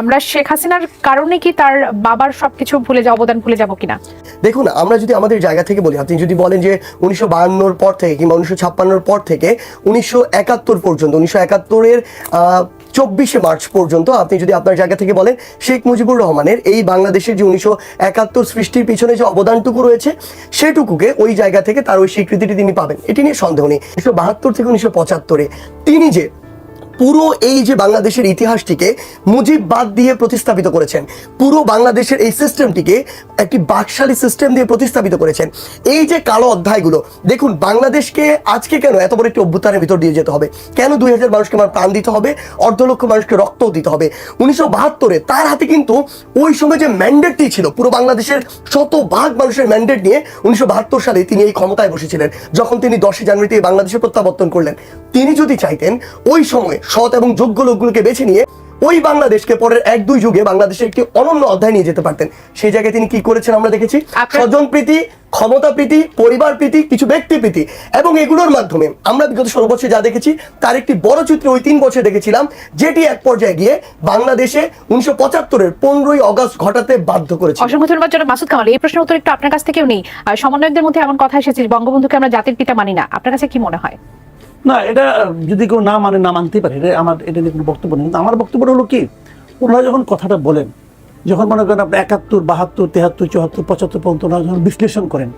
আমরা শেখ হাসিনার কারণে কি তার বাবার সবকিছু ভুলে যাব অবদান ভুলে যাব কিনা? দেখুন, আমরা যদি আমাদের জায়গা থেকে বলি, আপনি যদি বলেন যে উনিশশো বাহান্নর পর থেকে কিংবা উনিশশো পর থেকে উনিশশো একাত্তর পর্যন্ত, উনিশশো একাত্তরের চব্বিশে মার্চ পর্যন্ত আপনি যদি আপনার জায়গা থেকে বলেন, শেখ মুজিবুর রহমানের এই বাংলাদেশের যে উনিশশো একাত্তর সৃষ্টির পিছনে যে অবদানটুকু রয়েছে, সেটুকুকে ওই জায়গা থেকে তার ওই স্বীকৃতিটি তিনি পাবেন। এটি নিয়ে সন্দেহ নেই। উনিশশো বাহাত্তর থেকে উনিশশো পঁচাত্তরে তিনি যে পুরো এই যে বাংলাদেশের ইতিহাসটিকে মুজিব বাদ দিয়ে প্রতিস্থাপিত করেছেন। পুরো বাংলাদেশের এই সিস্টেমটিকে একটি বাকশালী সিস্টেম দিয়ে প্রতিস্থাপিত করেছেন। এই যে কালো অধ্যায়গুলো, দেখুন বাংলাদেশকে আজকে কেন এত বড় একটি অভ্যুত্থানের ভিতর দিয়ে যেতে হবে? কেন দুই হাজার মানুষকে আমার প্রাণ দিতে হবে? অর্ধ লক্ষ মানুষকে রক্তও দিতে হবে? উনিশশো বাহাত্তরে তার হাতে কিন্তু ওই সময় যে ম্যান্ডেটটি ছিল, পুরো বাংলাদেশের শতভাগ মানুষের ম্যান্ডেট নিয়ে উনিশশো বাহাত্তর সালে তিনি এই ক্ষমতায় বসেছিলেন, যখন তিনি দশই জানুয়ারিতে বাংলাদেশে প্রত্যাবর্তন করলেন। তিনি যদি চাইতেন ওই সময় সৎ এবং যোগ্য লোকগুলোকে বেছে নিয়ে ওই বাংলাদেশকে পরের এক দুই যুগে বাংলাদেশের একটি অনন্য অধ্যায় নিয়ে যেতে পারতেন। সেই জায়গায় তিনি কি করেছেন আমরা দেখেছি? স্বজন প্রীতি ক্ষমতা প্রীতি পরিবার প্রীতি কিছু ব্যক্তি প্রীতি এবং এগুলোর মাধ্যমে আমরা বিগত ষোলো বছর যা দেখেছি তার একটি বড় চিত্র ওই তিন বছর দেখেছিলাম যেটি এক পর্যায়ে গিয়ে বাংলাদেশে উনিশশো পঁচাত্তরের পনেরোই অগস্ট ঘটাতে বাধ্য করেছে অসংখ্য ধন্যবাদ জনাব মাসুদ কামাল। এই প্রশ্নের উত্তর একটু আপনার কাছ থেকেও নেই। আর সমন্বয়কদের মধ্যে এমন কথা এসেছে বঙ্গবন্ধুকে আমরা জাতির পিতা মানি না। আপনার কাছে কি মনে হয়? না এটা যদি কেউ না মানে না মানতেই পারে এটা আমার এটা নিয়ে কোনো বক্তব্য নেই। কিন্তু আমার বক্তব্য হলো কি ওনারা যখন কথাটা বলেন যখন মনে করেন আপনি একাত্তর বাহাত্তর তেহাত্তর চুয়াত্তর পঁচাত্তর পর্যন্ত ওনারা যখন বিশ্লেষণ করেন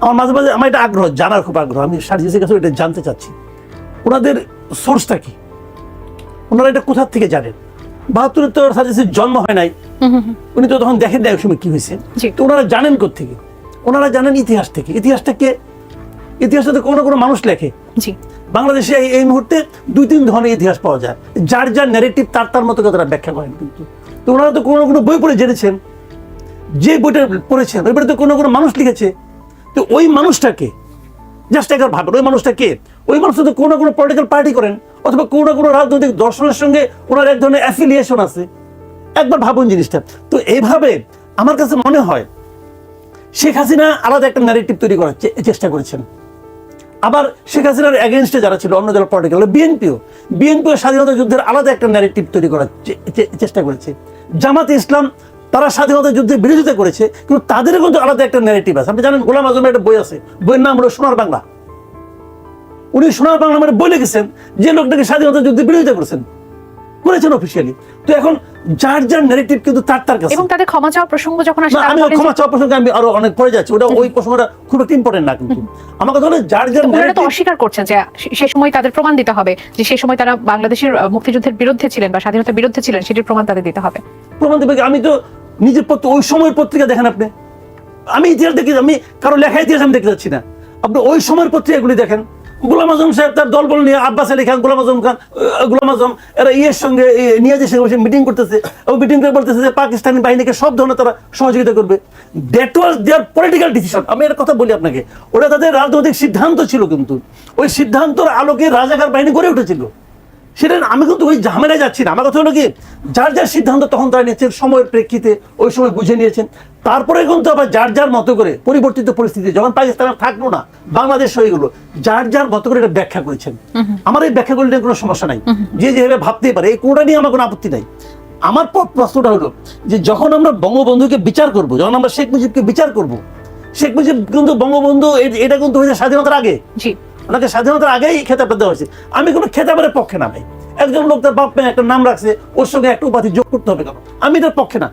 আমার মাঝে মাঝে আমার এটা আগ্রহ জানার খুব আগ্রহ। আমি সার্জিসের কাছে এটা জানতে চাচ্ছি। ওনাদের সোর্সটা কি? ওনারা এটা কোথার থেকে জানেন? বাহাত্তরে তো সার্জিসের জন্ম হয় নাই। উনি তো তখন দেখেন না এক সময় কি হয়েছে। তো ওনারা জানেন থেকে ওনারা জানেন ইতিহাস থেকে। ইতিহাসটা কে ইতিহাসটা তো কোনো কোনো মানুষ লেখে। জি। বাংলাদেশে এই- মুহূর্তে দুই তিন ধরনের ইতিহাস পাওয়া যায়। যার যার ন্যারেটিভ তার তার মতো কথা ব্যাখ্যা করেন কিন্তু। তো ওনারা তো কোনো কোনো বই পড়ে জেনেছেন। যে বইটা পড়েছেন ওই বইটা তো কোনো কোনো মানুষ লিখেছে। তো ওই মানুষটাকে জাস্ট একবার ভাবেন ওই মানুষটা কে? ওই মানুষটা তো কোনো কোনো পলিটিক্যাল পার্টি করেন অথবা কোনো কোনো রাজনৈতিক দর্শনের সঙ্গে ওনার এক ধরনের অ্যাফিলিয়েশন আছে। একবার ভাবুন জিনিসটা। তো এইভাবে আমার কাছে মনে হয় শেখ হাসিনা আলাদা একটা ন্যারেটিভ তৈরি করার চেষ্টা করেছেন। আবার শেখ হাসিনার এগেনস্টে যারা ছিল, অন্য যারা পলিটিক্যাল বিএনপিও। বিএনপিও স্বাধীনতা যুদ্ধের আলাদা একটা ন্যারেটিভ তৈরি করার চেষ্টা করেছে। জামাতে ইসলাম তারা স্বাধীনতা যুদ্ধের বিরোধিতা করেছে, কিন্তু তাদের কিন্তু আলাদা একটা ন্যারেটিভ আছে। আপনি জানেন গোলাম আজমের একটা বই আছে, বইয়ের নাম হলো সোনার বাংলা। উনি সোনার বাংলা মানে বই লিখেছেন, যে লোকটাকে স্বাধীনতা যুদ্ধে বিরোধিতা করেছেন। করেছেন অফিসিয়ালি তো এখন যার যার ন্যারেটিভ কিন্তু তার তার কাছে। এবং তাদের ক্ষমা চাওয়ার প্রসঙ্গ যখন আসে আমি ক্ষমা চাওয়া প্রসঙ্গে আমি আরও অনেক পরে যাচ্ছি। ওটা ওই প্রসঙ্গটা খুব একটা ইম্পর্টেন্ট না কিন্তু। আমার কথা হলো যার যার ওনারা তো অস্বীকার করছেন যে সে- সে সময় তাদের প্রমাণ দিতে হবে যে সে সময় তারা বাংলাদেশের মুক্তিযুদ্ধের বিরুদ্ধে ছিলেন বা স্বাধীনতার বিরুদ্ধে ছিলেন সেটির প্রমাণ তাদের দিতে হবে। প্রমাণ দেবে আমি তো নিজের পত্র ওই সময়ের পত্রিকা দেখেন আপনি। আমি ইতিহাস দেখি আমি কারও লেখা ইতিহাস আমি দেখতে যাচ্ছি না। আপনি ওই সময়ের পত্রিকাগুলি দেখেন। গোলাম আজম সাহেব তার দলবল নিয়ে আব্বাস আলী খান, গোলাম আজম খান গোলাম আজম, এরা ইয়ের সঙ্গে নিয়াজের সঙ্গে মিটিং করতেছে এবং মিটিং করে বলতেছে যে পাকিস্তানি বাহিনীকে সব ধরনের তারা সহযোগিতা করবে। That was their political decision আমি এর কথা বলি আপনাকে ওটা তাদের রাজনৈতিক সিদ্ধান্ত ছিল কিন্তু, ওই সিদ্ধান্তর আলোকে রাজাকার বাহিনী গড়ে উঠেছিল। সেটা আমি কিন্তু ওই ঝামেলায় যাচ্ছি না। আমার কথা হলো কি যার যার সিদ্ধান্ত তখন তারা নিয়েছেন সময়ের প্রেক্ষিতে ওই সময় বুঝে নিয়েছেন। তারপরে কিন্তু আবার যার যার মতো করে পরিবর্তিত পরিস্থিতি যখন পাকিস্তান থাকল না বাংলাদেশ হয়ে গেলো যার যার মতো করে এটা ব্যাখ্যা করেছেন। আমার এই ব্যাখ্যাগুলি নিয়ে কোনো সমস্যা নাই। যে যেভাবে ভাবতেই পারে এই কোনটা নিয়ে আমার কোনো আপত্তি নাই। আমার প্রশ্নটা হলো যে যখন আমরা বঙ্গবন্ধুকে বিচার করব যখন আমরা শেখ মুজিবকে বিচার করব শেখ মুজিব কিন্তু বঙ্গবন্ধু এটা কিন্তু হয়েছে স্বাধীনতার আগে। ওনাকে স্বাধীনতার আগেই খেতাবটা দেওয়া হয়েছে। আমি কোনো খেতাবের পক্ষে না ভাই। একজন লোক তার বাপ একটা নাম রাখছে, ওর সঙ্গে একটা উপাধি যোগ করতে হবে কেন আমি এটার পক্ষে না।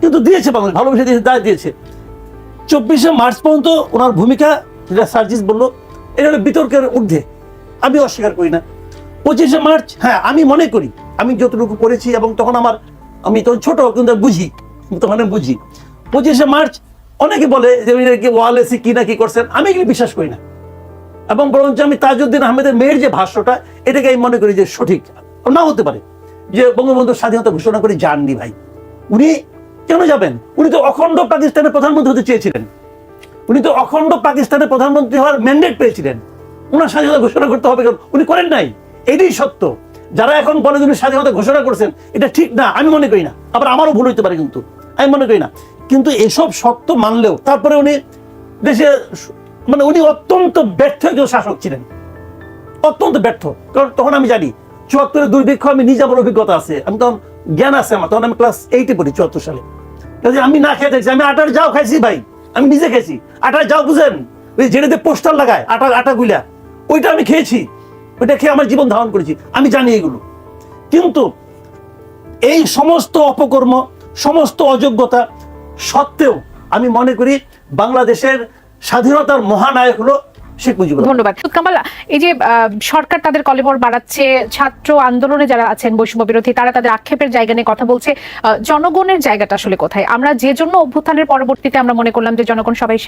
কিন্তু দিয়েছে বাংলাদেশ, ভালোবেসে দিয়েছে দায় দিয়েছে। চব্বিশে মার্চ পর্যন্ত ওনার ভূমিকা, যেটা সার্জিস বলল, এটা হলো বিতর্কের ঊর্ধ্বে। আমি অস্বীকার করি না। পঁচিশে মার্চ হ্যাঁ আমি মনে করি, আমি যতটুকু পড়েছি এবং তখন আমার, আমি তখন ছোট, কিন্তু বুঝি তখন বুঝি। পঁচিশে মার্চ, অনেকে বলে যে ওয়ালেসি কি না কি করছেন, আমি এগুলি বিশ্বাস করি না। এবং বরঞ্চ আমি তাজউদ্দিন আহমেদের মেয়ের যে ভাষ্যটা, এটাকে আমি মনে করি যে সঠিক। না হতে পারে যে বঙ্গবন্ধু স্বাধীনতা ঘোষণা করে যাননি ভাই। উনি কেন যাবেন? উনি তো অখণ্ড পাকিস্তানের প্রধানমন্ত্রী হতে চেয়েছিলেন। উনি তো অখণ্ড পাকিস্তানের প্রধানমন্ত্রী হওয়ার ম্যান্ডেট পেয়েছিলেন। ওনার স্বাধীনতা ঘোষণা করতে হবে কেন উনি করেন নাই। এটাই সত্য। যারা এখন বলে উনি স্বাধীনতা ঘোষণা করছেন, এটা ঠিক না, আমি মনে করি না। আবার আমারও ভুল হইতে পারে কিন্তু, আমি মনে করি না। কিন্তু এসব সত্য মানলেও, তারপরে উনি দেশে মানে উনি অত্যন্ত ব্যর্থ একজন শাসক ছিলেন। অত্যন্ত ব্যর্থ। কারণ তখন আমি জানি, চুয়াত্তরের দুর্ভিক্ষ আমি নিজে আমার অভিজ্ঞতা আছে। আমি তখন জ্ঞান আছে আমার। তখন আমি ক্লাস এইটে পড়ি, চুয়াত্তর সালে। আমি না খেয়ে দেখছি আমি আটার যাও খাইছি ভাই। আমি নিজে খেয়েছি। আটার যাও বুঝেন? ওই যেটাতে পোস্টার লাগায় আটা আটা গুলা। ওইটা আমি খেয়েছি। ওইটা খেয়ে আমার জীবন ধারণ করেছি। আমি জানি এগুলো। কিন্তু এই সমস্ত অপকর্ম, সমস্ত অযোগ্যতা সত্ত্বেও আমি মনে করি বাংলাদেশের স্বাধীনতার মহানায়ক হলো শেখ মুজিবুর ধন্যবাদ। কামাল এই যে সরকার তাদের কলেবর বাড়াচ্ছে ছাত্র আন্দোলনে যারা আছেন বৈষম্য বিরোধী তারা তাদের আক্ষেপের জায়গা নিয়ে কথা বলছে। জনগণের জায়গাটা আসলে কোথায়? আমরা যে জন্য অভ্যুত্থানের পরবর্তীতে আমরা মনে করলাম যে জনগণ সবাই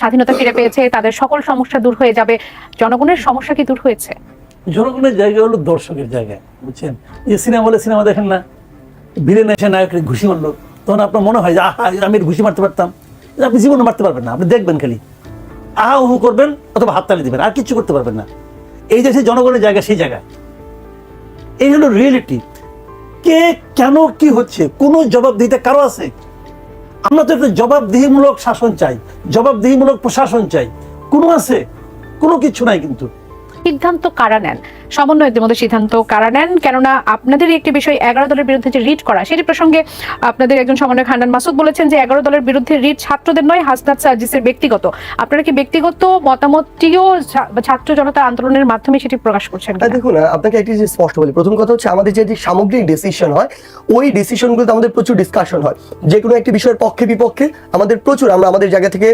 স্বাধীনতা ফিরে পেয়েছে তাদের সকল সমস্যা দূর হয়ে যাবে জনগণের সমস্যা কি দূর হয়েছে? জনগণের জায়গা হলো দর্শকের জায়গা বুঝছেন? যে সিনেমা বলে সিনেমা দেখেন না ভিলেন এসে নায়কের ঘুষি মারলো তখন আপনার মনে হয় যে আহা আমি ঘুষি মারতে পারতাম। আপনি জীবনে মারতে পারবেন না আপনি দেখবেন খালি। আহা উহু করবেন অথবা হাততালি দিবেন, আর কিছু করতে পারবেন না। এই দেশে জনগণের জায়গা, সেই জায়গা। এই হলো রিয়েলিটি কে, কেন, কি হচ্ছে? কোনো দিতে কারও আছে? আমরা তো একটা জবাবদিহিমূলক শাসন চাই, জবাবদিহিমূলক প্রশাসন চাই। কোনো আছে? কোনো কিছু নাই কিন্তু। সিদ্ধান্ত কারা নেন? সমন্বয়কদের মধ্যে সিদ্ধান্ত কারা নেন? কেননা আপনাদের একটি বিষয়, এগারো দলের বিরুদ্ধে যে রিট করা, সেটি প্রসঙ্গে আপনাদের একজন সমন্বয়ক হান্নান মাসুদ বলেছেন যে এগারো দলের বিরুদ্ধে রিট ছাত্রদের নয়, হাসনাত সার্জিসের ব্যক্তিগত। আপনারা কি ব্যক্তিগত মতামতটিও ছাত্র জনতা আন্দোলনের মাধ্যমে সেটি প্রকাশ করছেন দেখুন আপনাকে একটি জিনিস স্পষ্ট বলি। প্রথম কথা হচ্ছে, আমাদের যে সামগ্রিক ডিসিশন হয়, ওই ডিসিশনগুলোতে আমাদের প্রচুর ডিসকাশন হয়। যে কোনো একটি বিষয়ের পক্ষে, বিপক্ষে আমাদের প্রচুর, আমরা আমাদের জায়গা থেকে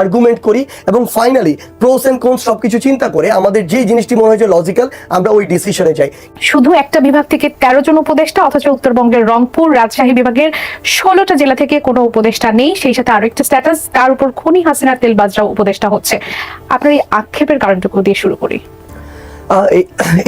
আর্গুমেন্ট করি এবং ফাইনালি প্রোস এন্ড কোনস সবকিছু চিন্তা করে আমাদের যে জিনিসটি মনে হয় যে লজিক্যাল আমরা ওই ডিসিশনে যাই। শুধু একটা বিভাগ থেকে তেরো জন উপদেষ্টা, অথচ উত্তরবঙ্গের রংপুর রাজশাহী বিভাগের ষোলোটা জেলা থেকে কোনো উপদেষ্টা নেই, সেই সাথে আরও একটা স্ট্যাটাস তার উপর খুনি হাসিনা তেলবাজরা উপদেষ্টা হচ্ছে। আপনার এই আক্ষেপের কারণটুকু দিয়ে শুরু করি।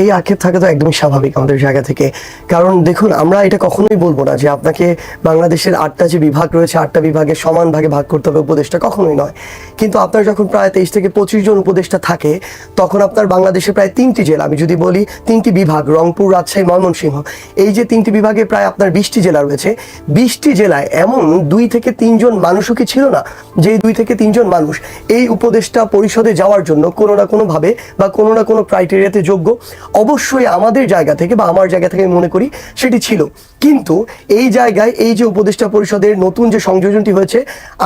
এই আক্ষেপ থাকা তো একদমই স্বাভাবিক আমাদের জায়গা থেকে। কারণ দেখুন, আমরা এটা কখনোই বলব না যে আপনাকে বাংলাদেশের আটটা যে বিভাগ রয়েছে, আটটা বিভাগে সমান ভাগে ভাগ করতে হবে উপদেশটা কখনোই নয়। কিন্তু আপনার যখন প্রায় তেইশ থেকে পঁচিশ জন উপদেষ্টা থাকে, তখন আপনার বাংলাদেশে প্রায় তিনটি জেলা, আমি যদি বলি তিনটি বিভাগ, রংপুর, রাজশাহী, ময়মনসিংহ, এই যে তিনটি বিভাগে প্রায় আপনার বিশটি জেলা রয়েছে, বিশটি জেলায় এমন দুই থেকে তিনজন মানুষও কি ছিল না? যে দুই থেকে তিনজন মানুষ এই উপদেষ্টা পরিষদে যাওয়ার জন্য কোনো না কোনোভাবে বা কোনো না কোনো ক্রাইটেরিয়াতে যোগ্য। অবশ্যই আমাদের জায়গা থেকে বা আমার জায়গা থেকে মনে করি সেটি ছিল। কিন্তু এই জায়গায় এই যে উপদেষ্টা পরিষদের নতুন যে সংযোজনটি হয়েছে,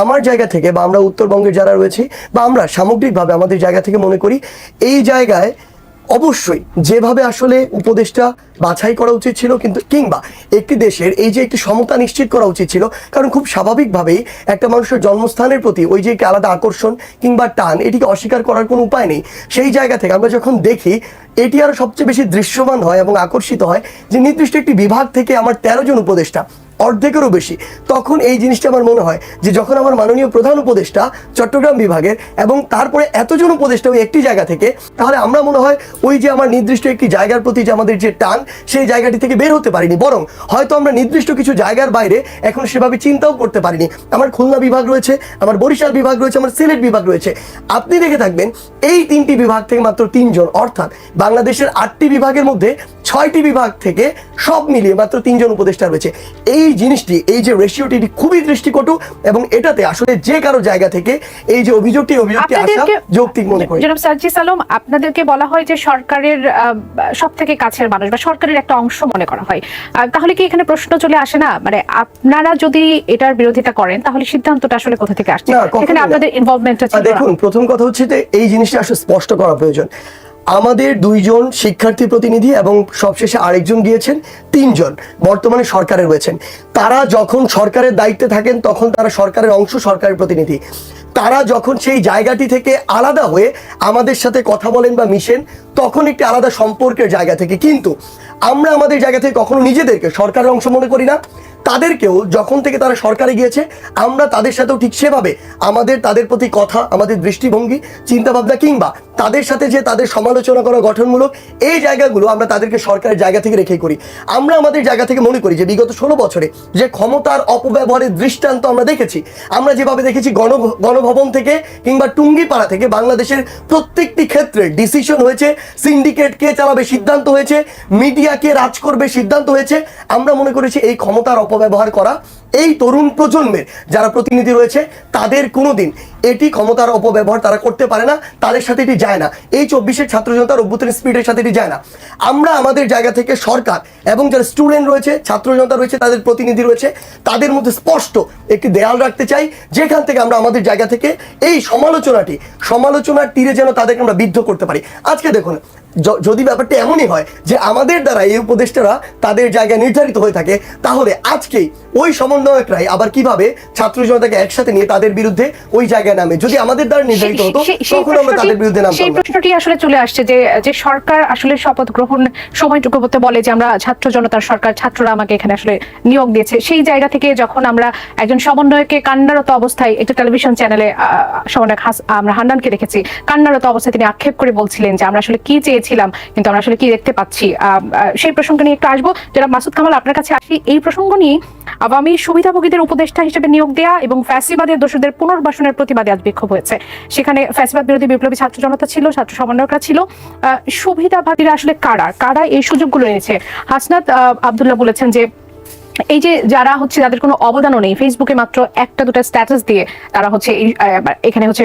আমার জায়গা থেকে বা আমরা উত্তরবঙ্গের যারা রয়েছি বা আমরা সামগ্রিকভাবে আমাদের জায়গা থেকে মনে করি, এই জায়গায় অবশ্যই যেভাবে আসলে উপদেশটা বাছাই করা উচিত ছিল, কিন্তু কিংবা একটি দেশের এই যে একটি সমতা নিশ্চিত করা উচিত ছিল, কারণ খুব স্বাভাবিকভাবেই একটা মানুষের জন্মস্থানের প্রতি ওই যে একটি আলাদা আকর্ষণ কিংবা টান, এটিকে অস্বীকার করার কোনো উপায় নেই। সেই জায়গা থেকে আমরা যখন দেখি, এটি আরও সবচেয়ে বেশি দৃশ্যমান হয় এবং আকর্ষিত হয় যে নির্দিষ্ট একটি বিভাগ থেকে আমার তেরো জন উপদেষ্টা অর্ধেকেরও বেশি। তখন এই জিনিসটা আমার মনে হয় যে যখন আমার মাননীয় প্রধান উপদেষ্টা চট্টগ্রাম বিভাগের এবং তারপরে এতজন উপদেষ্টা ওই একটি জায়গা থেকে, তাহলে আমরা মনে হয় ওই যে আমার নির্দিষ্ট একটি জায়গার প্রতি যে আমাদের যে টান, সেই জায়গাটি থেকে বের হতে পারিনি। বরং হয়তো আমরা নির্দিষ্ট কিছু জায়গার বাইরে এখন সেভাবে চিন্তাও করতে পারিনি। আমার খুলনা বিভাগ রয়েছে, আমার বরিশাল বিভাগ রয়েছে, আমার সিলেট বিভাগ রয়েছে। আপনি দেখে থাকবেন, এই তিনটি বিভাগ থেকে মাত্র তিনজন, অর্থাৎ বাংলাদেশের আটটি বিভাগের মধ্যে ছয়টি বিভাগ থেকে সব মিলিয়ে মাত্র তিনজন উপদেষ্টা রয়েছে। এই জিনিসটি এই যে রেশিওটি এটি খুবই দৃষ্টিকটু এবং এটাতে আসলে যে কারও জায়গা থেকে এই যে অভিযোগটি অভিযোগটি আসা যৌক্তিক মনে করি। জনাব সার্জিস আলম আপনাদেরকে বলা হয় যে সরকারের সব থেকে কাছের মানুষ বা সরকারের একটা অংশ মনে করা হয়। তাহলে কি এখানে প্রশ্ন চলে আসে না? মানে আপনারা যদি এটার বিরোধিতা করেন তাহলে সিদ্ধান্তটা আসলে কোথা থেকে আসছে? এখানে আপনাদের ইনভলভমেন্টটা দেখুন প্রথম কথা হচ্ছে যে এই জিনিসটা আসলে স্পষ্ট করা প্রয়োজন। আমাদের দুইজন শিক্ষার্থী প্রতিনিধি এবং সবশেষে আরেকজন গিয়েছেন, তিনজন বর্তমানে সরকারে রয়েছেন। তারা যখন সরকারের দায়িত্বে থাকেন, তখন তারা সরকারের অংশ, সরকারের প্রতিনিধি। তারা যখন সেই জায়গাটি থেকে আলাদা হয়ে আমাদের সাথে কথা বলেন বা মিশেন, তখন একটি আলাদা সম্পর্কের জায়গা থেকে। কিন্তু আমরা আমাদের জায়গা থেকে কখনো নিজেদেরকে সরকারের অংশ মনে করি না। তাদেরকেও যখন থেকে তারা সরকারে গিয়েছে, আমরা তাদের সাথেও ঠিক সেভাবে আমাদের, তাদের প্রতি কথা, আমাদের দৃষ্টিভঙ্গি, চিন্তাভাবনা কিংবা তাদের সাথে যে তাদের সমালোচনা করা গঠনমূলক, এই জায়গাগুলো আমরা তাদেরকে সরকারের জায়গা থেকে রেখেই করি। আমরা আমাদের জায়গা থেকে মনে করি যে বিগত ষোলো বছরে যে ক্ষমতার অপব্যবহারের দৃষ্টান্ত আমরা দেখেছি, আমরা যেভাবে দেখেছি গণ, গণভবন থেকে কিংবা টুঙ্গিপাড়া থেকে বাংলাদেশের প্রত্যেকটি ক্ষেত্রে ডিসিশন হয়েছে সিন্ডিকেট কে চালাবে সিদ্ধান্ত হয়েছে মিডিয়া কে রাজ করবে সিদ্ধান্ত হয়েছে। আমরা মনে করেছি এই ক্ষমতার অপব্যবহার করা এই তরুণ প্রজন্মের যারা প্রতিনিধি রয়েছে তাদের কোনোদিন এটি ক্ষমতার অপব্যবহার তারা করতে পারে না, তাদের সাথে এটি যায় না। এই চব্বিশের ছাত্র জনতার অভ্যুত্থান স্পিডের সাথে এটি যায় না। আমরা আমাদের জায়গা থেকে সরকার এবং যারা স্টুডেন্ট রয়েছে, ছাত্র জনতা রয়েছে, তাদের প্রতিনিধি রয়েছে, তাদের মধ্যে স্পষ্ট একটি দেয়াল রাখতে চাই, যেখান থেকে আমরা আমাদের জায়গা থেকে এই সমালোচনাটি, সমালোচনার তীরে যেন তাদেরকে আমরা বিদ্ধ করতে পারি। আজকে দেখুন যদি ব্যাপারটা এমনই হয় যে আমাদের দ্বারা এই উপদেষ্টারা তাদের জায়গায় নির্ধারিত হয়ে থাকে, তাহলে আজকেই ওই সমন্বয়করাই আবার কীভাবে ছাত্র জনতাকে একসাথে নিয়ে তাদের বিরুদ্ধে ওই জায়গায় নামে যদি আমাদের দ্বারা নির্ধারিত হতো তখন আমরা তাদের বিরুদ্ধে সেই। প্রশ্নটি আসলে চলে আসছে যে যে সরকার আসলে শপথ গ্রহণ সময়টুকু বলে যে আমরা ছাত্র জনতার সরকার ছাত্ররা আমাকে এখানে আসলে নিয়োগ দিয়েছে। সেই জায়গা থেকে যখন আমরা একজন সমন্বয়কে কান্নারত অবস্থায় একটা টেলিভিশন চ্যানেলে সমন্বয়ক আমরা হান্নানকে দেখেছি কান্নারত অবস্থায় তিনি আক্ষেপ করে বলছিলেন যে আমরা আসলে কি চেয়েছিলাম কিন্তু আমরা আসলে কি দেখতে পাচ্ছি। সেই প্রসঙ্গ নিয়ে একটু আসব। যারা মাসুদ কামাল আপনার কাছে আসি। এই প্রসঙ্গ নিয়ে আওয়ামী সুবিধাভোগীদের উপদেষ্টা হিসেবে নিয়োগ দেয়া এবং ফ্যাসিবাদের দোষীদের পুনর্বাসনের প্রতিবাদে আজ বিক্ষোভ হয়েছে। সেখানে ফ্যাসিবাদ বিরোধী বিপ্লবী ছাত্র জনতা ছিল ছাত্র সমন্বয়করা ছিল। সুবিধাবাদীরা আসলে কারা? কারা এই সুযোগগুলো এনেছে? হাসনাত আবদুল্লাহ বলেছেন যে এই যে যারা হচ্ছে যাদের কোনো অবদানও নেই ফেসবুকে মাত্র একটা দুটো স্ট্যাটাস দিয়ে তারা হচ্ছে এখানে হচ্ছে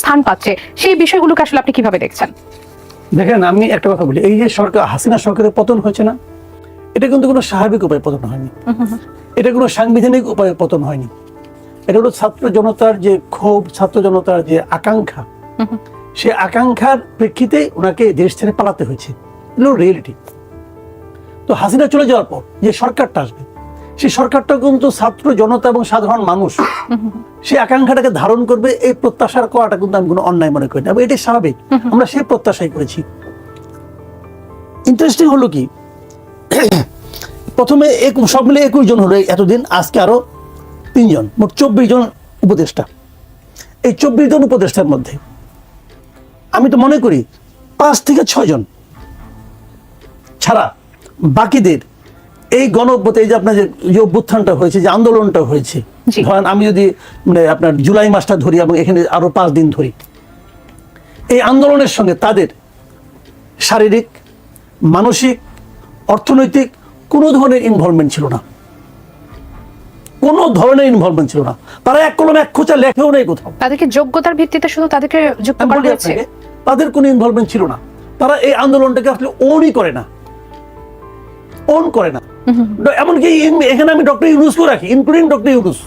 স্থান পাচ্ছে। সেই বিষয়গুলোকে আসলে আপনি কীভাবে দেখছেন? দেখেন আমি একটা কথা বলি। এই যে সরকার হাসিনা সরকারের পতন হয়েছে না এটা কিন্তু কোনো স্বাভাবিক উপায়ে পতন হয়নি। এটা কোনো সাংবিধানিক উপায়ে পতন হয়নি। এটা হলো ছাত্র জনতার যে ক্ষোভ ছাত্র জনতার যে আকাঙ্ক্ষা। সে আকাঙ্ক্ষার প্রেক্ষিতে ওনাকে দেশ ছেড়ে পালাতে হয়েছে। এগুলো রিয়েলিটি তো হাসিনা চলে যাওয়ার পর যে সরকারটা আসবে সেই সরকারটা কিন্তু ছাত্র জনতা এবং সাধারণ মানুষ সেই আকাঙ্ক্ষাটাকে ধারণ করবে এই প্রত্যাশার করাটা কিন্তু আমি কোনো অন্যায় মনে করি না। এবং এটাই স্বাভাবিক। আমরা সেই প্রত্যাশাই করেছি। ইন্টারেস্টিং হলো কি প্রথমে এক সব মিলে একুশ জন হলো এতদিন আজকে আরও তিনজন মোট চব্বিশ জন উপদেষ্টা। এই চব্বিশ জন উপদেষ্টার মধ্যে আমি তো মনে করি পাঁচ থেকে ছয় জন। ছাড়া বাকিদের এই গণ এই যে আপনার যে অভ্যুত্থানটা হয়েছে যে আন্দোলনটা হয়েছে। ধরেন আমি যদি মানে আপনার জুলাই মাসটা ধরি এবং এখানে আরও পাঁচ দিন ধরি এই আন্দোলনের সঙ্গে তাদের শারীরিক মানসিক অর্থনৈতিক কোনো ধরনের ইনভলভমেন্ট ছিল না। কোনো ধরনের ইনভলভমেন্ট ছিল না। তারা এক কলম এক খোঁচা লেখেও নেই কোথাও। তাদেরকে যোগ্যতার ভিত্তিতে শুধু তাদেরকে যুক্ত করা হয়েছে? তাদের কোনো ইনভলভমেন্ট ছিল না। তারা এই আন্দোলনটাকে আসলে ওনই করে না। ওন করে না। এমনকি এখানে আমি ডক্টর ইউনুসকেও রাখি ইনক্লুডিং ডক্টর ইউনুস।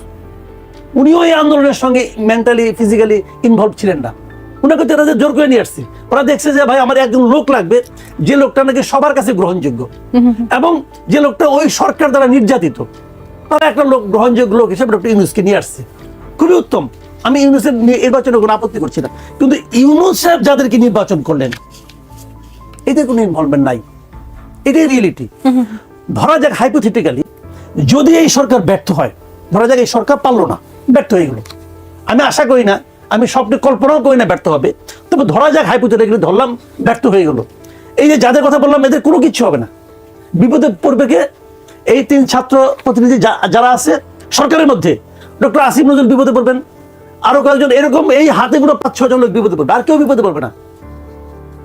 উনিও এই আন্দোলনের সঙ্গে মেন্টালি ফিজিক্যালি ইনভলভ ছিলেন না। ওনাকে তারা যে জোর করে নিয়ে আসছে। ওরা দেখছে যে ভাই আমার একজন লোক লাগবে। যে লোকটা নাকি সবার কাছে গ্রহণযোগ্য। এবং যে লোকটা ওই সরকার দ্বারা নির্যাতিত। তারা একটা লোক, গ্রহণযোগ্য লোক হিসেবে ডক্টর ইউনুসকে নিয়ে আসছে। খুবই উত্তম। আমি ইউনুসের নির্বাচনে কোনো আপত্তি করছি না। কিন্তু ইউনুস সাহেব যাদেরকে নির্বাচন করলেন, এদের কোনো ইনভলভমেন্ট নাই। এটাই রিয়েলিটি ধরা যাক হাইপোথেটিক্যালি যদি এই সরকার ব্যর্থ হয়, ধরা যাক এই সরকার পারল না, ব্যর্থ হয়ে গেল। আমি আশা করি না, আমি স্বপ্নে কল্পনাও করি না ব্যর্থ হবে। তবে ধরা যাক হাইপোথেটিক্যালি ধরলাম, ব্যর্থ হয়ে গেল। এই যে যাদের কথা বললাম, এদের কোনো কিছু হবে না। বিপদে পড়বে কে এই তিন ছাত্র প্রতিনিধি যারা আছে, সরকারের মধ্যে। ডক্টর আসিফ নজরুল বিপদে পড়বেন। আরও কয়েকজন, এরকম এই হাতে গুলো পাঁচ ছজন লোক বিপদে পড়বে। আর কেউ বিপদে পড়বে না।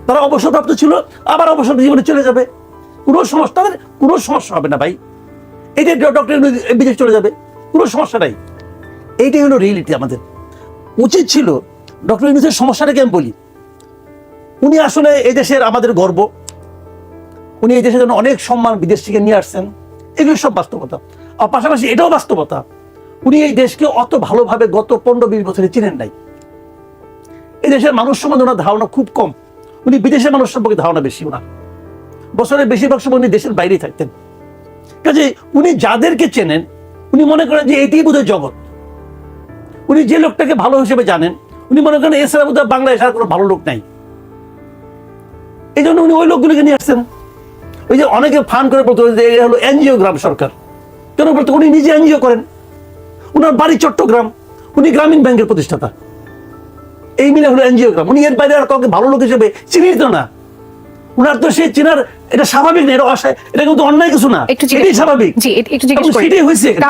তারা অবসরপ্রাপ্ত ছিল, আবার অবসর জীবনে চলে যাবে। কোনো সমস্যা, তাদের কোনো সমস্যা হবে না ভাই। এইটাই ডক্টর বিদেশ চলে যাবে, কোনো সমস্যা নাই। এইটাই হলো রিয়েলিটি আমাদের। উচিত ছিল ডক্টর ইউনুসের সমস্যাটাকে আমি বলি। উনি আসলে এই দেশের আমাদের গর্ব। উনি এই দেশের জন্য অনেক সম্মান বিদেশ থেকে নিয়ে আসছেন। এগুলো সব বাস্তবতা। আর পাশাপাশি এটাও বাস্তবতা। উনি এই দেশকে অত ভালোভাবে গত পনেরো বিশ বছরে চিনেন নাই। এই দেশের মানুষ সম্বন্ধে ওনার ধারণা খুব কম। উনি বিদেশের মানুষ সম্পর্কে ধারণা বেশি ওনার। বছরের বেশিরভাগ সময় উনি দেশের বাইরেই থাকতেন। কাজে উনি যাদেরকে চেনেন, উনি মনে করেন যে এটি বোধহয় জগৎ। উনি যে লোকটাকে ভালো হিসেবে জানেন, উনি মনে করেন এছাড়া বোধহয় বাংলাদেশ আর কোনো ভালো লোক নাই। এই জন্য উনি ওই লোকগুলোকে নিয়ে আসছেন ওই যে অনেকে ফান করে বলতো যে এটা হলো এনজিও গ্রাম সরকার। কেন বলতো? উনি নিজে এনজিও করেন। উনার বাড়ি চট্টগ্রাম। উনি গ্রামীণ ব্যাংকের প্রতিষ্ঠাতা। এই মিলে হলো এনজিও গ্রাম। উনি এর বাইরে আর কাউকে ভালো লোক হিসেবে চিনিত না। উনার তো সে চেনার এটা স্বাভাবিক না এটা অসায় এটা কিন্তু অন্যায় কিছু না। এটাই স্বাভাবিক। সেটাই হয়েছে।